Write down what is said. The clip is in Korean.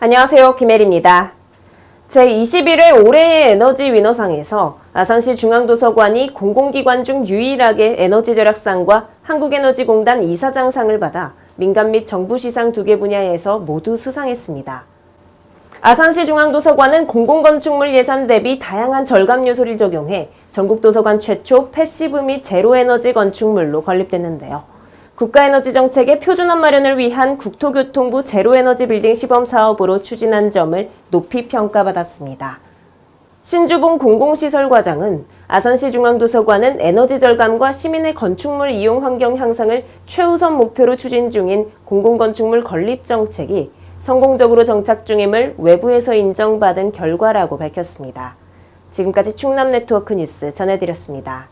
안녕하세요. 김혜리입니다. 제21회 올해의 에너지 위너상에서 아산시 중앙도서관이 공공기관 중 유일하게 에너지 절약상과 한국에너지공단 이사장상을 받아 민간 및 정부 시상 두 개 분야에서 모두 수상했습니다. 아산시 중앙도서관은 공공건축물 예산 대비 다양한 절감 요소를 적용해 전국도서관 최초 패시브 및 제로에너지 건축물로 건립됐는데요. 국가에너지 정책의 표준화 마련을 위한 국토교통부 제로에너지 빌딩 시범 사업으로 추진한 점을 높이 평가받았습니다. 신주봉 공공시설 과장은 아산시 중앙도서관은 에너지 절감과 시민의 건축물 이용 환경 향상을 최우선 목표로 추진 중인 공공건축물 건립 정책이 성공적으로 정착 중임을 외부에서 인정받은 결과라고 밝혔습니다. 지금까지 충남 네트워크 뉴스 전해드렸습니다.